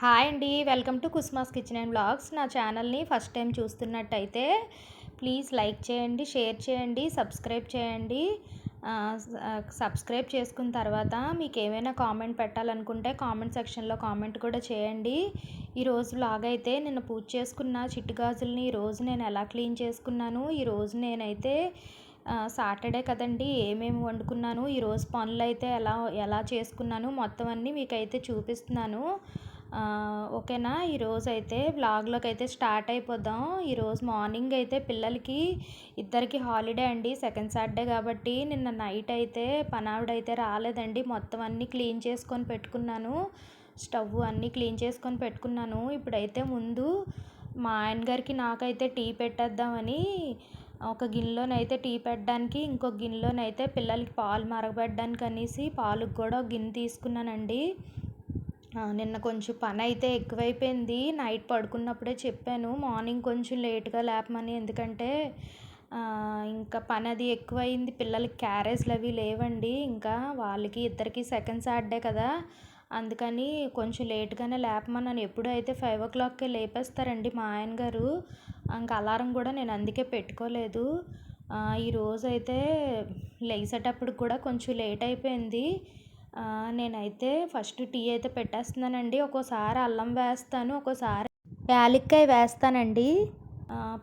Hi అండి. Welcome to కుస్మాస్ kitchen and blogs నా ఛానల్ని ఫస్ట్ టైం చూస్తున్నట్టయితే ప్లీజ్ లైక్ చేయండి షేర్ చేయండి సబ్స్క్రైబ్ చేయండి. సబ్స్క్రైబ్ చేసుకున్న తర్వాత మీకు ఏమైనా కామెంట్ పెట్టాలనుకుంటే కామెంట్ సెక్షన్లో కామెంట్ కూడా చేయండి. ఈరోజు బ్లాగ్ అయితే నిన్న పూజ చేసుకున్న చిట్టుగాజుల్ని ఈరోజు నేను ఎలా క్లీన్ చేసుకున్నాను? ఈరోజు నేనైతే సాటర్డే కదండి ఏమేమి వండుకున్నాను? ఈరోజు పనులు అయితే ఎలా ఎలా చేసుకున్నాను? మొత్తం అన్నీ మీకైతే చూపిస్తున్నాను. ఓకేనా? ఈరోజు అయితే వ్లాగ్లోకి అయితే స్టార్ట్ అయిపోదాం. ఈరోజు మార్నింగ్ అయితే పిల్లలకి ఇద్దరికి హాలిడే అండి. సెకండ్ సాటర్డే కాబట్టి నిన్న నైట్ అయితే పనావిడ అయితే రాలేదండి. మొత్తం అన్నీ క్లీన్ చేసుకొని పెట్టుకున్నాను. స్టవ్ అన్నీ క్లీన్ చేసుకొని పెట్టుకున్నాను. ఇప్పుడైతే ముందు మా ఆయన గారికి నాకైతే టీ పెట్టేద్దామని ఒక గిన్నెలోనైతే టీ పెట్టడానికి ఇంకో గిన్నెలోనైతే పిల్లలకి పాలు మరగబెట్టడానికి అనేసి పాలకు కూడా ఒక గిన్నె తీసుకున్నానండి. నిన్న కొంచెం పని అయితే ఎక్కువైపోయింది. నైట్ పడుకున్నప్పుడే చెప్పాను మార్నింగ్ కొంచెం లేట్గా లేపమని. ఎందుకంటే ఇంకా పని అది ఎక్కువైంది. పిల్లలకి క్యారేజ్లు అవి లేవండి. ఇంకా వాళ్ళకి ఇద్దరికి సెకండ్ సాటర్డే కదా. అందుకని కొంచెం లేట్గానే లేపమన్నాను ఎప్పుడు అయితే ఫైవ్ ఓ క్లాక్కే లేపేస్తారండి మా ఆయన గారు ఇంకా అలారం కూడా నేను అందుకే పెట్టుకోలేదు. ఆ, ఈరోజు అయితే లేచేటప్పుడు కూడా కొంచెం లేట్ అయిపోయింది. నేనైతే ఫస్ట్ టీ అయితే పెట్టేస్తున్నానండి. ఒక్కోసారి అల్లం వేస్తాను ఒక్కోసారి యాలక్కాయ వేస్తానండి.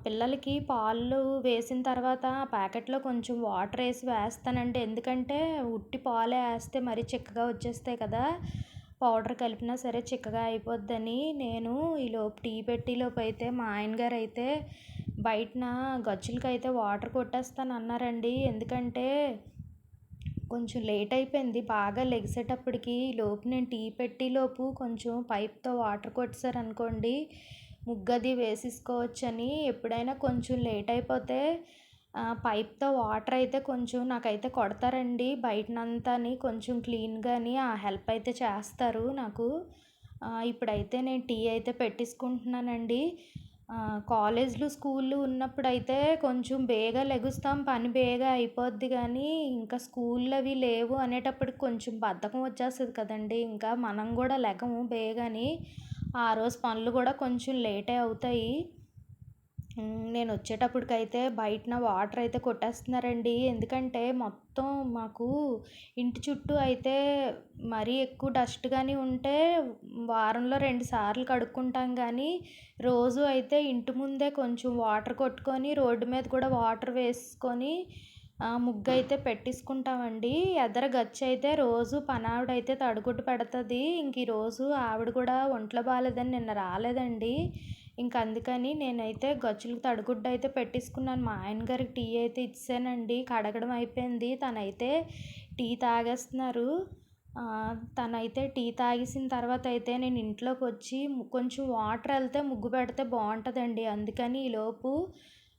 పిల్లలకి పాలు వేసిన తర్వాత ఆ ప్యాకెట్లో కొంచెం వాటర్ వేసి వేస్తానండి. ఎందుకంటే ఉట్టి పాలే వేస్తే మరీ చిక్కగా వచ్చేస్తాయి కదా. పౌడర్ కలిపినా సరే చిక్కగా అయిపోద్దని నేను ఈలోపు టీ పెట్టేలోపు అయితే మా ఆయన గారు అయితే బయటన గచ్చులకైతే అయితే వాటర్ కొట్టేస్తాను అన్నారండి ఎందుకంటే కొంచెం లేట్ అయిపోయింది. బాగా లెగిసేటప్పటికి లోపు నేను టీ పెట్టేలోపు కొంచెం పైప్తో వాటర్ కొట్టేశారనుకోండి ముగ్గది వేసేసుకోవచ్చని. ఎప్పుడైనా కొంచెం లేట్ అయిపోతే పైప్తో వాటర్ అయితే కొంచెం నాకైతే కొడతారండి. బయటనంతాని కొంచెం క్లీన్గాని ఆ హెల్ప్ అయితే చేస్తారు నాకు. ఇప్పుడైతే నేను టీ అయితే పెట్టేసుకుంటున్నానండి. కాలేజ్లు స్కూళ్ళు ఉన్నప్పుడు అయితే కొంచెం బేగా లెగుస్తాం. పని బేగా అయిపోద్ది కానీ ఇంకా స్కూళ్ళు అవి లేవు అనేటప్పటికి కొంచెం బద్ధకం వచ్చేస్తుంది కదండి. ఇంకా మనం కూడా లెగము బేగాని ఆ రోజు పనులు కూడా కొంచెం లేటే అవుతాయి. నేను వచ్చేటప్పటికైతే బయటన వాటర్ అయితే కొట్టేస్తున్నారండి. ఎందుకంటే మొత్తం మాకు ఇంటి చుట్టూ అయితే మరీ ఎక్కువ డస్ట్ కానీ ఉంటే వారంలో రెండు సార్లు కడుక్కుంటాం కానీ రోజు అయితే ఇంటి ముందే కొంచెం వాటర్ కొట్టుకొని రోడ్డు మీద కూడా వాటర్ వేసుకొని ముగ్గు అయితే పెట్టేసుకుంటామండి. ఎదర గచ్చి అయితే రోజు పనావిడైతే అయితే తడుగుడ్డు పెడుతుంది. ఇంక ఈరోజు ఆవిడ కూడా ఒంట్లో బాగాలేదని నిన్న రాలేదండి. ఇంక అందుకని నేనైతే గచ్చులకు తడిగుడ్డ అయితే పెట్టేసుకున్నాను. మా ఆయన గారికి టీ అయితే ఇచ్చానండి. కడగడం అయిపోయింది. తనైతే టీ తాగేస్తున్నారు. తనైతే టీ తాగేసిన తర్వాత అయితే నేను ఇంట్లోకి వచ్చి కొంచెం వాటర్ వెళ్తే ముగ్గు పెడితే బాగుంటుందండి. అందుకని ఈలోపు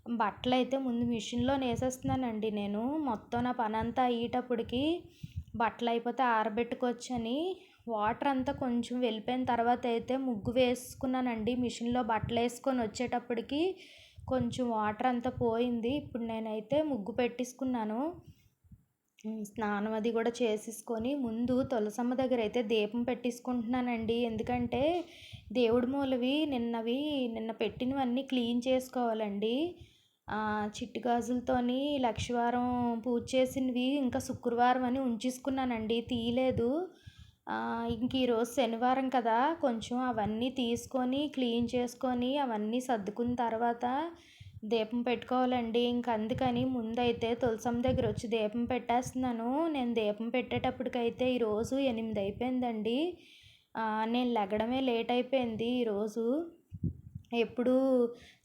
బట్టలు అయితే ముందు మిషన్లో వేసేస్తున్నానండి నేను. మొత్తం నా పని అంతా అయ్యేటప్పటికి బట్టలు అయిపోతే ఆరబెట్టుకోవచ్చని వాటర్ అంతా కొంచెం వెళ్ళిపోయిన తర్వాత అయితే ముగ్గు వేసుకున్నానండి. మిషన్లో బట్టలు వేసుకొని వచ్చేటప్పటికి కొంచెం వాటర్ అంతా పోయింది. ఇప్పుడు నేనైతే ముగ్గు పెట్టేసుకున్నాను. స్నానం అది కూడా చేసేసుకొని ముందు తులసమ్మ దగ్గర అయితే దీపం పెట్టేసుకుంటున్నానండి. ఎందుకంటే దేవుడి మూలవి నిన్నవి నిన్న పెట్టినవన్నీ క్లీన్ చేసుకోవాలండి. ఆ, చిట్టు గాజులతోని లక్షవారం పూజ చేసినవి ఇంకా శుక్రవారం అని ఉంచేసుకున్నానండి. తీయలేదు. ఇంక ఈరోజు శనివారం కదా కొంచెం అవన్నీ తీసుకొని క్లీన్ చేసుకొని అవన్నీ సర్దుకున్న తర్వాత దీపం పెట్టుకోవాలండి. ఇంక అందుకని ముందైతే తులసమ్మ దగ్గర వచ్చి దీపం పెట్టేస్తున్నాను. నేను దీపం పెట్టేటప్పటికైతే ఈరోజు ఎనిమిది అయిపోయిందండి. నేను లెగడమే లేట్ అయిపోయింది ఈరోజు ఎప్పుడు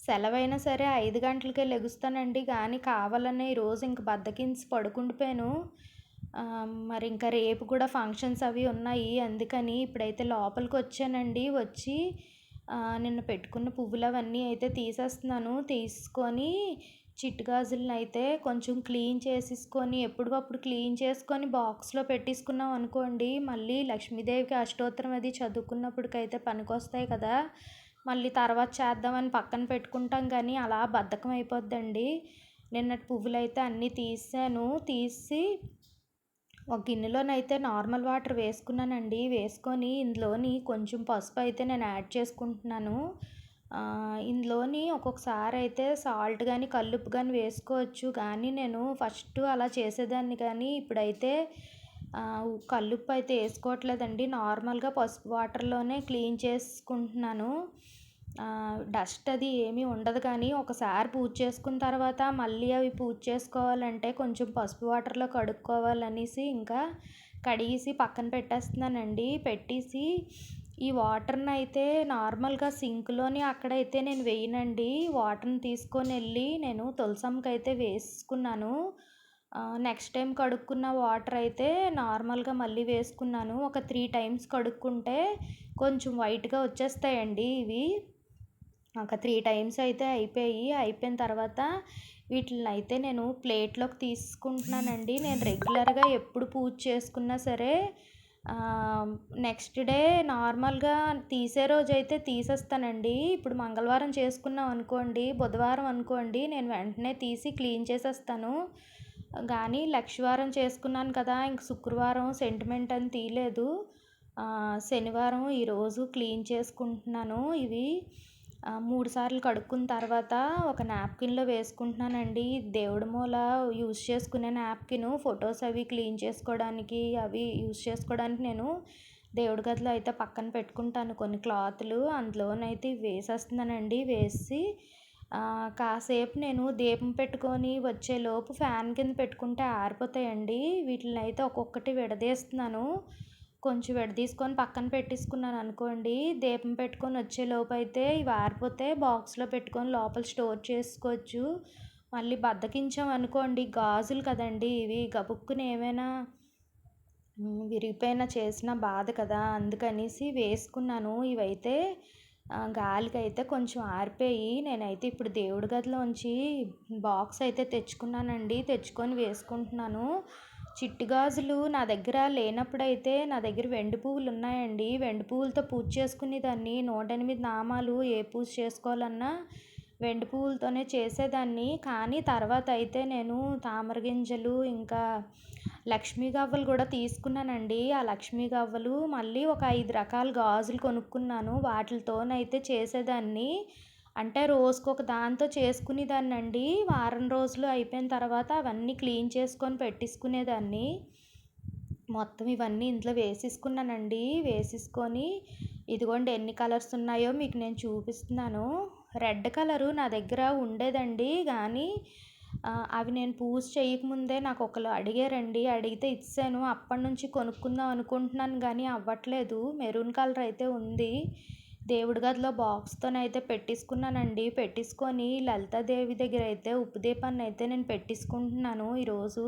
సెలవైనా సరే ఐదు గంటలకే లెగుస్తానండి. కానీ కావాలనే ఈరోజు ఇంక బద్దకించి పడుకుండిపోయాను. మరి ఇంకా రేపు కూడా ఫంక్షన్స్ అవి ఉన్నాయి. అందుకని ఇప్పుడైతే లోపలికి వచ్చానండి. వచ్చి నిన్న పెట్టుకున్న పువ్వులు అవన్నీ అయితే తీసేస్తున్నాను. తీసుకొని చిట్టు గాజులను అయితే కొంచెం క్లీన్ చేసేసుకొని ఎప్పటికప్పుడు క్లీన్ చేసుకొని బాక్స్లో పెట్టేసుకున్నాం అనుకోండి. మళ్ళీ లక్ష్మీదేవికి అష్టోత్తరం అది చదువుకున్నప్పటికైతే పనికొస్తాయి కదా. మళ్ళీ తర్వాత చేద్దామని పక్కన పెట్టుకుంటాం కానీ అలా బద్ధకం అయిపోద్దండి. నిన్నటి పువ్వులు అయితే అన్నీ తీసాను. తీసి ఒక గిన్నెలోనైతే నార్మల్ వాటర్ వేసుకున్నానండి. వేసుకొని ఇందులోని కొంచెం పసుపు అయితే నేను యాడ్ చేసుకుంటున్నాను. ఇందులోని ఒక్కొక్కసారి అయితే సాల్ట్ కానీ కల్లుప్పు కానీ వేసుకోవచ్చు. కానీ నేను ఫస్ట్ అలా చేసేదాన్ని కానీ ఇప్పుడైతే కల్లుప్పు అయితే వేసుకోవట్లేదండి. నార్మల్గా పసుపు వాటర్లోనే క్లీన్ చేసుకుంటున్నాను. డస్ట్ అది ఏమీ ఉండదు కానీ ఒకసారి పూజ చేసుకున్న తర్వాత మళ్ళీ అవి పూజ చేసుకోవాలంటే కొంచెం పసుపు వాటర్లో కడుక్కోవాలనేసి ఇంకా కడిగేసి పక్కన పెట్టేస్తున్నానండి. పెట్టేసి ఈ వాటర్ని అయితే నార్మల్గా సింక్లోని అక్కడైతే నేను వేయనండి. వాటర్ని తీసుకొని వెళ్ళి నేను తులసమ్మకి అయితే వేసుకున్నాను. నెక్స్ట్ టైం కడుక్కున్న వాటర్ అయితే నార్మల్గా మళ్ళీ వేసుకున్నాను. ఒక త్రీ టైమ్స్ కడుక్కుంటే కొంచెం వైట్గా వచ్చేస్తాయండి ఇవి. ఒక త్రీ టైమ్స్ అయితే అయిపోయి అయిపోయిన తర్వాత వీటిని అయితే నేను ప్లేట్లోకి తీసుకుంటున్నానండి. నేను రెగ్యులర్గా ఎప్పుడు పూజ చేసుకున్నా సరే నెక్స్ట్ డే నార్మల్గా తీసే రోజు అయితే తీసేస్తానండి. ఇప్పుడు మంగళవారం చేసుకున్నాం అనుకోండి బుధవారం అనుకోండి నేను వెంటనే తీసి క్లీన్ చేసేస్తాను. కానీ లక్షవారం చేసుకున్నాను కదా ఇంక శుక్రవారం సెంటిమెంట్ అని తీయలేదు. శనివారం ఈరోజు క్లీన్ చేసుకుంటున్నాను ఇవి. మూడు సార్లు కడుక్కున్న తర్వాత ఒక నాప్కిన్లో వేసుకుంటున్నానండి. దేవుడి మూల యూజ్ చేసుకునే నాప్కిన్ ఫొటోస్ అవి క్లీన్ చేసుకోవడానికి అవి యూజ్ చేసుకోవడానికి నేను దేవుడి గదిలో అయితే పక్కన పెట్టుకుంటాను. కొన్ని క్లాతులు అందులోనైతే వేసేస్తున్నానండి. వేసి కాసేపు నేను దీపం పెట్టుకొని వచ్చేలోపు ఫ్యాన్ కింద పెట్టుకుంటే ఆరిపోతాయండి. వీటిని అయితే ఒక్కొక్కటి విడదీస్తున్నాను. కొంచెం విడదీసుకొని పక్కన పెట్టేసుకున్నాను అనుకోండి. దీపం పెట్టుకొని వచ్చేలోపు అయితే ఇవి ఆరిపోతే బాక్స్లో పెట్టుకొని లోపల స్టోర్ చేసుకోవచ్చు. మళ్ళీ బద్దకించాం అనుకోండి. గాజులు కదండి ఇవి. గబుక్కుని ఏమైనా విరిగిపోయినా చేసిన బాధ కదా. అందుకనేసి వేసుకున్నాను. ఇవైతే గాలికి అయితే కొంచెం ఆరిపోయి నేనైతే ఇప్పుడు దేవుడి గదిలోంచి బాక్స్ అయితే తెచ్చుకున్నానండి. తెచ్చుకొని వేసుకుంటున్నాను. చిట్టి గాజులు నా దగ్గర లేనప్పుడైతే నా దగ్గర వెండి పువ్వులు ఉన్నాయండి వెండి పువ్వులతో పూజ చేసుకునేదాన్ని. నూట ఎనిమిది నామాలు ఏ పూజ చేసుకోవాలన్నా వెండి పువ్వులతోనే చేసేదాన్ని. కానీ తర్వాత అయితే నేను తామర గింజలు ఇంకా లక్ష్మీ గవ్వలు కూడా తీసుకున్నానండి. ఆ లక్ష్మీ గవ్వలు మళ్ళీ ఒక ఐదు రకాల గాజులు కొనుక్కున్నాను. వాటితోనైతే చేసేదాన్ని. అంటే రోజుకొక దాంతో చేసుకునేదాన్ని అండి వారం రోజులు అయిపోయిన తర్వాత అవన్నీ క్లీన్ చేసుకొని పెట్టేసుకునేదాన్ని. మొత్తం ఇవన్నీ ఇంట్లో వేసేసుకున్నానండి. వేసేసుకొని ఇదిగోండి ఎన్ని కలర్స్ ఉన్నాయో మీకు నేను చూపిస్తున్నాను. రెడ్ కలరు నా దగ్గర ఉండేదండి. కానీ అవి నేను పూజ చేయకముందే నాకు ఒకరు అడిగారండి. అడిగితే ఇచ్చాను. అప్పటి నుంచి కొనుక్కుందాం అనుకుంటున్నాను కానీ అవ్వట్లేదు. మెరూన్ కలర్ అయితే ఉంది. దేవుడి గదిలో బాక్స్తోనైతే పెట్టేసుకున్నానండి. పెట్టేసుకొని లలితాదేవి దగ్గర అయితే ఉప్పు దీపాన్ని అయితే నేను పెట్టేసుకుంటున్నాను ఈరోజు.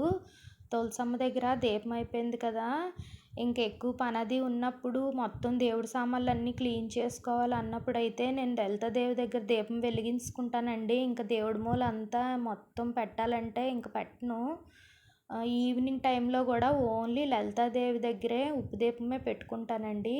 తులసమ్మ దగ్గర దీపం అయిపోయింది కదా. ఇంకెక్కువ పనది ఉన్నప్పుడు మొత్తం దేవుడి సామాన్లు అన్నీ క్లీన్ చేసుకోవాలి అన్నప్పుడు అయితే నేను లలితాదేవి దగ్గర దీపం వెలిగించుకుంటానండి. ఇంకా దేవుడి మూల అంతా మొత్తం పెట్టాలంటే ఇంక పెట్టను. ఈవినింగ్ టైంలో కూడా ఓన్లీ లలితాదేవి దగ్గరే ఉప్పు దీపమే పెట్టుకుంటానండి.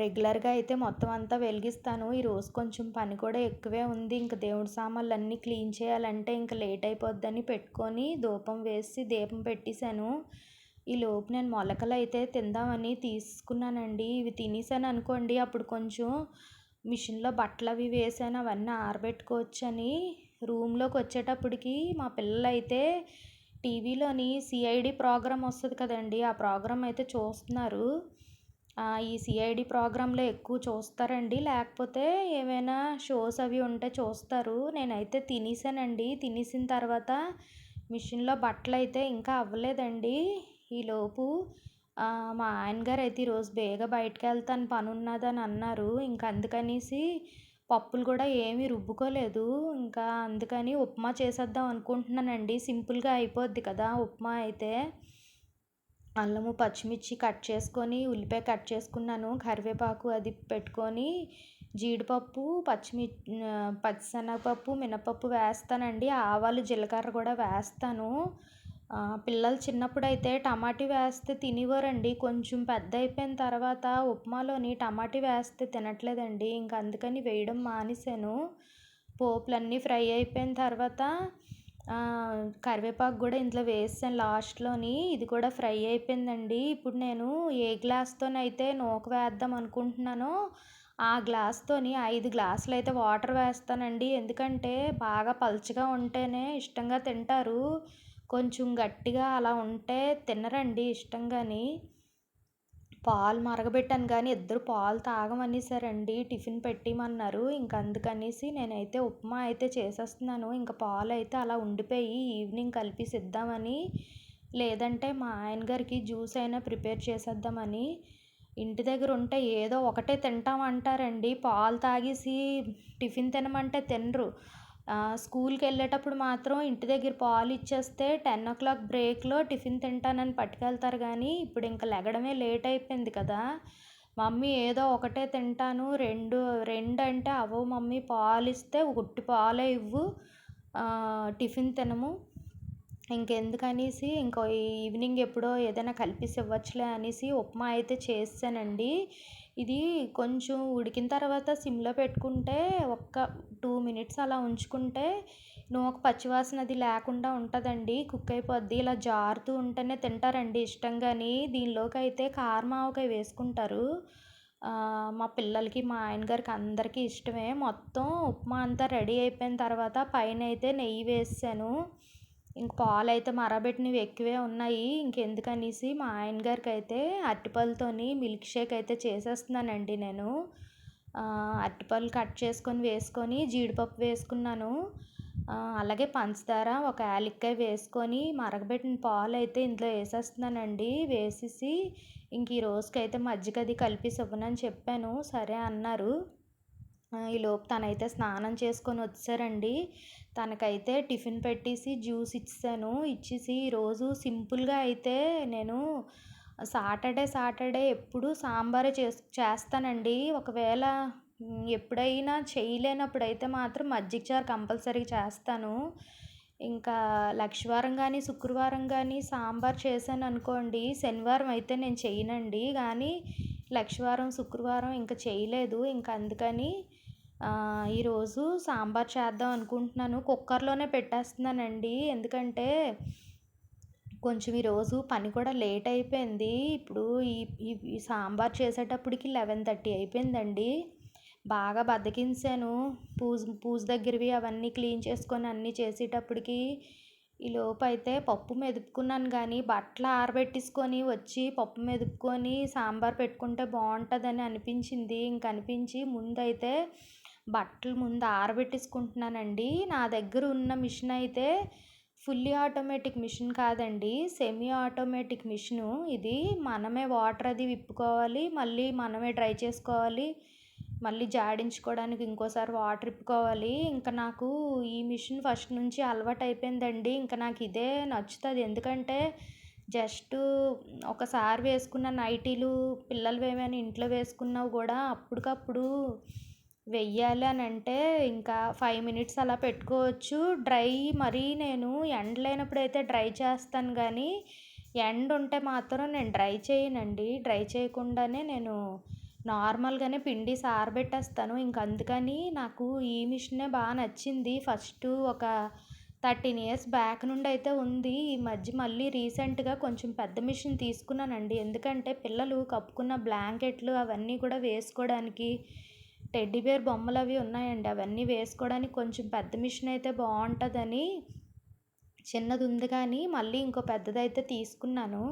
రెగ్యులర్గా అయితే మొత్తం అంతా వెలిగిస్తాను. ఈరోజు కొంచెం పని కూడా ఎక్కువే ఉంది. ఇంక దేవుడి సామాన్లు అన్నీ క్లీన్ చేయాలంటే ఇంకా లేట్ అయిపోద్దని పెట్టుకొని ధూపం వేసి దీపం పెట్టేశాను. ఈ లోపు నేను మొలకలు అయితే తిందామని తీసుకున్నానండి. ఇవి తినేసాను అనుకోండి అప్పుడు కొంచెం మిషన్లో బట్టలు అవి వేసాను అవన్నీ ఆరబెట్టుకోవచ్చని. రూమ్లోకి వచ్చేటప్పటికి మా పిల్లలు అయితే టీవీలోని సిఐడి ప్రోగ్రామ్ వస్తుంది కదండి ఆ ప్రోగ్రామ్ అయితే చూస్తున్నారు. ఈ సిఐడి ప్రోగ్రాంలో ఎక్కువ చూస్తారండి. లేకపోతే ఏమైనా షోస్ అవి ఉంటే చూస్తారు. నేనైతే తినేసానండి. తినేసిన తర్వాత మిషన్లో బట్టలు అయితే ఇంకా అవ్వలేదండి. ఈలోపు మా ఆయన గారు అయితే ఈరోజు బేగ బయటకు వెళ్తాను పని ఉన్నదని అన్నారు. ఇంకా అందుకనేసి పప్పులు కూడా ఏమీ రుబ్బుకోలేదు. ఇంకా అందుకని ఉప్మా చేసేద్దాం అనుకుంటున్నానండి. సింపుల్గా అయిపోద్ది కదా ఉప్మా అయితే. అల్లము పచ్చిమిర్చి కట్ చేసుకొని ఉల్లిపాయ కట్ చేసుకున్నాను. కరివేపాకు అది పెట్టుకొని జీడిపప్పు పచ్చిమి పచ్చిశనగపప్పు మినపప్పు వేస్తానండి. ఆవాలు జీలకర్ర కూడా వేస్తాను. పిల్లలు చిన్నప్పుడు అయితే టమాటీ వేస్తే తినేవారండి. కొంచెం పెద్ద అయిపోయిన తర్వాత ఉప్మాలోని టమాటీ వేస్తే తినట్లేదండి. ఇంక అందుకని వేయడం మానేశాను. పోపులన్నీ ఫ్రై అయిపోయిన తర్వాత కరివేపాకు కూడా ఇందులో వేసాను లాస్ట్లోని. ఇది కూడా ఫ్రై అయిపోయిందండి. ఇప్పుడు నేను ఏ గ్లాస్తోనైతే నూక వేద్దాం అనుకుంటున్నానో ఆ గ్లాస్తోని ఐదు గ్లాసులు అయితే వాటర్ వేస్తానండి. ఎందుకంటే బాగా పల్చగా ఉంటేనే ఇష్టంగా తింటారు. కొంచెం గట్టిగా అలా ఉంటే తినరండి ఇష్టంగాని. పాలు మరగబెట్టాను కానీ ఇద్దరు పాలు తాగమనేసారండి. టిఫిన్ పెట్టిమన్నారు. ఇంక అందుకనేసి నేనైతే ఉప్మా అయితే చేసేస్తున్నాను. ఇంకా పాలు అయితే అలా ఉండిపోయి ఈవినింగ్ కలిపేసి ఇద్దామని లేదంటే మా ఆయన గారికి జ్యూస్ అయినా ప్రిపేర్ చేసేద్దామని ఇంటి దగ్గర ఉంటే ఏదో ఒకటే తింటామంటారండి. పాలు తాగేసి టిఫిన్ తినమంటే తినరు. స్కూల్కి వెళ్ళేటప్పుడు మాత్రం ఇంటి దగ్గర పాలు ఇచ్చేస్తే టెన్ ఓ క్లాక్ బ్రేక్లో టిఫిన్ తింటానని పట్టుకెళ్తారు కానీ ఇప్పుడు ఇంకా లెగడమే లేట్ అయిపోయింది కదా. మమ్మీ ఏదో ఒకటే తింటాను రెండు రెండు అంటే అవో మమ్మీ పాలు ఇస్తే ఉట్టి పాలే ఇవ్వు టిఫిన్ తినము. ఇంకెందుకనేసి ఇంకో ఈవినింగ్ ఎప్పుడో ఏదైనా కలిపేసి ఇవ్వచ్చులే అనేసి ఉప్మా అయితే చేసానండి ఇది కొంచెం ఉడికిన తర్వాత సిమ్లో పెట్టుకుంటే ఒక్క టూ మినిట్స్ అలా ఉంచుకుంటే నూక పచ్చివాసన అది లేకుండా ఉంటుందండి కుక్ అయిపోద్ది. ఇలా జారుతూ ఉంటేనే తింటారండి ఇష్టంగాని. దీనిలోకి అయితే కారమావకాయ వేసుకుంటారు. మా పిల్లలకి మా ఆయన గారికి అందరికీ ఇష్టమే. మొత్తం ఉప్మా అంతా రెడీ అయిపోయిన తర్వాత పైన అయితే నెయ్యి వేసాను. ఇంక పాలు అయితే మరబెట్టినవి ఎక్కువే ఉన్నాయి. ఇంకెందుకనేసి మా ఆయన గారికి అయితే అరటిపళ్ళతోని మిల్క్ షేక్ అయితే చేసేస్తున్నానండి నేను. అరటిపళ్ళు కట్ చేసుకొని వేసుకొని జీడిపప్పు వేసుకున్నాను. అలాగే పంచదార ఒక యాలక్కాయ వేసుకొని మరగబెట్టిన పాలు అయితే ఇందులో వేసేస్తున్నానండి. వేసేసి ఇంక ఈ రోజుకైతే మజ్జిగ అది కలిపి ఇవ్వనని చెప్పాను. సరే అన్నారు. ఈలోపు తనైతే స్నానం చేసుకొని వచ్చారండి. తనకైతే టిఫిన్ పెట్టేసి జ్యూస్ ఇచ్చాను. ఇచ్చేసి ఈరోజు సింపుల్గా అయితే నేను సాటర్డే సాటర్డే ఎప్పుడు సాంబారే చేస్ చేస్తానండి. ఒకవేళ ఎప్పుడైనా చేయలేనప్పుడు అయితే మాత్రం మజ్జిగ చారు కంపల్సరీగా చేస్తాను. ఇంకా లక్షవారం కానీ శుక్రవారం కానీ సాంబార్ చేశాను అనుకోండి శనివారం అయితే నేను చేయనండి. కానీ లక్షవారం శుక్రవారం ఇంకా చేయలేదు. ఇంకా అందుకని ఈరోజు సాంబార్ చేద్దాం అనుకుంటున్నాను. కుక్కర్లోనే పెట్టేస్తున్నానండి. ఎందుకంటే కొంచెం ఈరోజు పని కూడా లేట్ అయిపోయింది. ఇప్పుడు ఈ ఈ సాంబార్ చేసేటప్పటికి లెవెన్ థర్టీ అయిపోయిందండి. బాగా బద్దకించాను. పూజ పూజ దగ్గరవి అవన్నీ క్లీన్ చేసుకొని అన్నీ చేసేటప్పటికి ఈ లోపైతే పప్పు మెదుపుకున్నాను కానీ బట్టలు ఆరబెట్టేసుకొని వచ్చి పప్పు మెదుపుకొని సాంబార్ పెట్టుకుంటే బాగుంటుందని అనిపించింది. ఇంక అనిపించి ముందైతే బట్టలు ముందు ఆరబెట్టేసుకుంటున్నానండి. నా దగ్గర ఉన్న మిషన్ అయితే ఫుల్లీ ఆటోమేటిక్ మిషన్ కాదండి. Semi automatic machine. ఇది మనమే వాటర్ అది విప్పుకోవాలి మళ్ళీ మనమే డ్రై చేసుకోవాలి మళ్ళీ జాడించుకోవడానికి ఇంకోసారి వాటర్ ఇప్పుకోవాలి ఇంకా నాకు ఈ మిషన్ ఫస్ట్ నుంచి అలవాటు అయిపోయిందండి. ఇంకా నాకు ఇదే నచ్చుతుంది. ఎందుకంటే జస్ట్ ఒకసారి వేసుకున్న నైటీలు పిల్లలు ఏమైనా ఇంట్లో వేసుకున్నావు కూడా అప్పటికప్పుడు వెయ్యాలి అని అంటే ఇంకా ఫైవ్ మినిట్స్ అలా పెట్టుకోవచ్చు. డ్రై మరీ నేను ఎండ లేనప్పుడు అయితే డ్రై చేస్తాను కానీ ఎండ ఉంటే మాత్రం నేను డ్రై చేయనండి. డ్రై చేయకుండానే నేను నార్మల్గానే పిండి సారబెట్టేస్తాను. ఇంక అందుకని నాకు ఈ మిషనే బాగా నచ్చింది. ఫస్ట్ ఒక థర్టీన్ ఇయర్స్ బ్యాక్ నుండి అయితే ఉంది. ఈ మధ్య మళ్ళీ రీసెంట్గా కొంచెం పెద్ద మిషన్ తీసుకున్నానండి. ఎందుకంటే పిల్లలు కప్పుకున్న బ్లాంకెట్లు అవన్నీ కూడా వేసుకోవడానికి టెడ్డీ బేర్ బొమ్మలు అవి ఉన్నాయండి. అవన్నీ వేసుకోవడానికి కొంచెం పెద్ద మిషన్ అయితే బాగుంటుందని చిన్నది ఉంది కానీ మళ్ళీ ఇంకో పెద్దదైతే తీసుకున్నాను.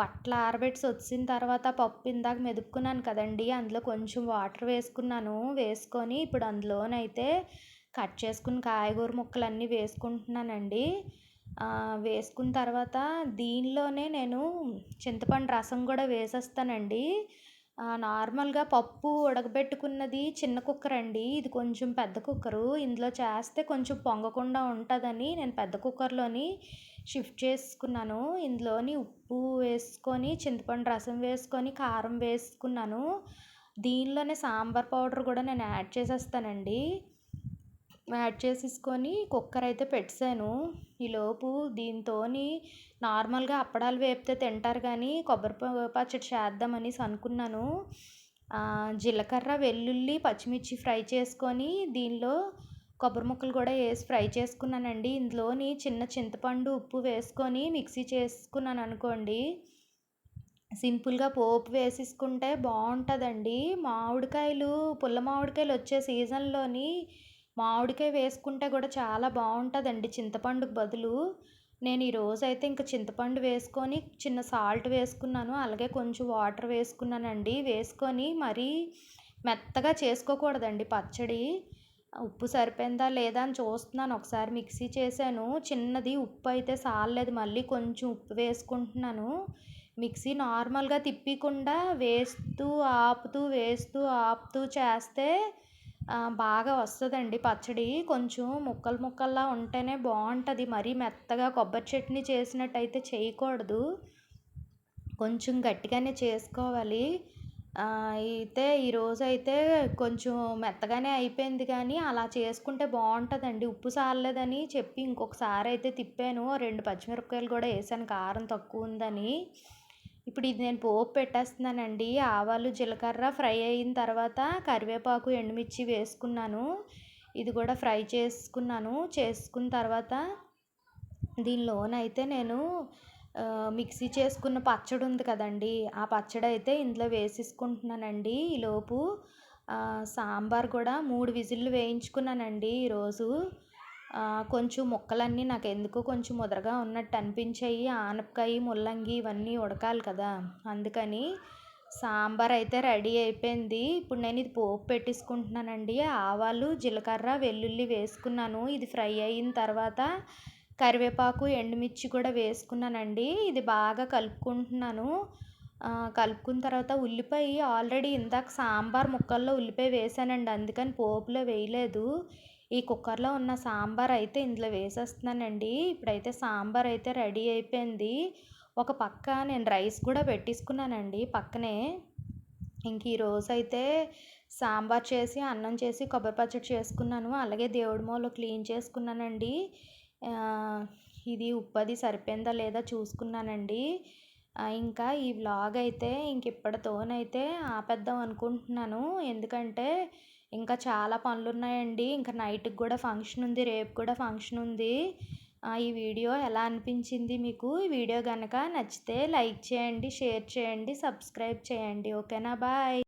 బట్టలు ఆరబెట్టి వచ్చిన తర్వాత పప్పు ఇందాక మెదుపుకున్నాను కదండి. అందులో కొంచెం వాటర్ వేసుకున్నాను. వేసుకొని ఇప్పుడు అందులోనైతే కట్ చేసుకుని కాయగూర ముక్కలు అన్నీ వేసుకుంటున్నానండి వేసుకున్న తర్వాత దీనిలోనే నేను చింతపండు రసం కూడా వేసేస్తానండి. నార్మల్గా పప్పు ఉడకబెట్టుకున్నది చిన్న కుక్కర్ అండి ఇది కొంచెం పెద్ద కుక్కరు. ఇందులో చేస్తే కొంచెం పొంగకుండా ఉంటుందని నేను పెద్ద కుక్కర్లోని షిఫ్ట్ చేసుకున్నాను. ఇందులోని ఉప్పు వేసుకొని చింతపండు రసం వేసుకొని కారం వేసుకున్నాను. దీనిలోనే సాంబార్ పౌడర్ కూడా నేను యాడ్ చేసేస్తానండి. యాడ్ చేసేసుకొని కుక్కర్ అయితే పెట్టాను ఈలోపు దీంతో నార్మల్గా అప్పడాలు వేపితే తింటారు కానీ కొబ్బరి పచ్చడి చేద్దామని అనుకున్నాను. జీలకర్ర వెల్లుల్లి పచ్చిమిర్చి ఫ్రై చేసుకొని దీనిలో కొబ్బరి ముక్కలు కూడా వేసి ఫ్రై చేసుకున్నానండి. ఇందులోని చిన్న చింతపండు ఉప్పు వేసుకొని మిక్సీ చేసుకున్నాను అనుకోండి. సింపుల్గా పోపు వేసేసుకుంటే బాగుంటుందండి. మామిడికాయలు పుల్ల మామిడికాయలు వచ్చే సీజన్లోని మామిడికాయ వేసుకుంటే కూడా చాలా బాగుంటుందండి. చింతపండుకు బదులు నేను ఈరోజు అయితే ఇంకా చింతపండు వేసుకొని చిన్న సాల్ట్ వేసుకున్నాను. అలాగే కొంచెం వాటర్ వేసుకున్నానండి. వేసుకొని మరీ మెత్తగా చేసుకోకూడదండి పచ్చడి. ఉప్పు సరిపోయిందా లేదా అని చూస్తున్నాను. ఒకసారి మిక్సీ చేశాను. చిన్నది ఉప్పు అయితే సాలలేదు. మళ్ళీ కొంచెం ఉప్పు వేసుకుంటున్నాను. మిక్సీ నార్మల్గా తిప్పకుండా వేస్తూ ఆపుతూ వేస్తూ ఆపుతూ చేస్తే బాగా వస్తుందండి పచ్చడి. కొంచెం ముక్కలు ముక్కల్లా ఉంటేనే బాగుంటుంది మరీ మెత్తగా కొబ్బరి చట్నీ చేసినట్టయితే చేయకూడదు. కొంచెం గట్టిగానే చేసుకోవాలి. అయితే ఈరోజు అయితే కొంచెం మెత్తగానే అయిపోయింది కానీ అలా చేసుకుంటే బాగుంటుందండి ఉప్పు సాలలేదని చెప్పి ఇంకొకసారి అయితే తిప్పాను. రెండు పచ్చిమిరపకాయలు కూడా వేసాను. కారం తక్కువ ఉందని. ఇప్పుడు ఇది నేను పోపు పెట్టేస్తున్నానండి. ఆవాలు జీలకర్ర ఫ్రై అయిన తర్వాత కరివేపాకు ఎండుమిర్చి వేసుకున్నాను. ఇది కూడా ఫ్రై చేసుకున్నాను. చేసుకున్న తర్వాత దీనిలోనైతే నేను మిక్సీ చేసుకున్న పచ్చడి ఉంది కదండి. ఆ పచ్చడి అయితే ఇందులో వేసేసుకుంటున్నానండి ఈలోపు. సాంబార్ కూడా మూడు విజిల్లు వేయించుకున్నానండి ఈరోజు. కొంచెం ముక్కలన్నీ నాకు ఎందుకో కొంచెం ముదరగా ఉన్నట్టు అనిపించాయి. ఆనపకాయ ముల్లంగి ఇవన్నీ ఉడకాలి కదా. అందుకని సాంబార్ అయితే రెడీ అయిపోయింది. ఇప్పుడు నేను ఇది పోపు పెట్టేసుకుంటున్నానండి. ఆవాలు జీలకర్ర వెల్లుల్లి వేసుకున్నాను. ఇది ఫ్రై అయిన తర్వాత కరివేపాకు ఎండుమిర్చి కూడా వేసుకున్నానండి. ఇది బాగా కలుపుకుంటున్నాను. కలుపుకున్న తర్వాత ఉల్లిపాయ ఆల్రెడీ ఇందాక సాంబార్ ముక్కల్లో ఉల్లిపాయ వేసానండి. అందుకని పోపులో వేయలేదు. ఈ కుక్కర్లో ఉన్న సాంబార్ అయితే ఇందులో వేసేస్తున్నానండి. ఇప్పుడైతే సాంబార్ అయితే రెడీ అయిపోయింది. ఒక పక్క నేను రైస్ కూడా పెట్టేసుకున్నానండి పక్కనే. ఇంక ఈరోజు అయితే సాంబార్ చేసి అన్నం చేసి కొబ్బరి పచ్చడి చేసుకున్నాను. అలాగే దేవుడి మూల క్లీన్ చేసుకున్నానండి. ఇది ఉప్పది సరిపోయిందా లేదా చూసుకున్నానండి. ఇంకా ఈ వ్లాగ్ అయితే ఇంక ఇప్పటితోనైతే ఆపేద్దాం అనుకుంటున్నాను. ఎందుకంటే ఇంకా చాలా పనులు ఉన్నాయండి ఇంకా నైట్కి కూడా ఫంక్షన్ ఉంది. రేపు కూడా ఫంక్షన్ ఉంది. ఈ వీడియో ఎలా అనిపించింది మీకు? ఈ వీడియో కనుక నచ్చితే లైక్ చేయండి షేర్ చేయండి సబ్స్క్రైబ్ చేయండి. ఓకేనా? బాయ్.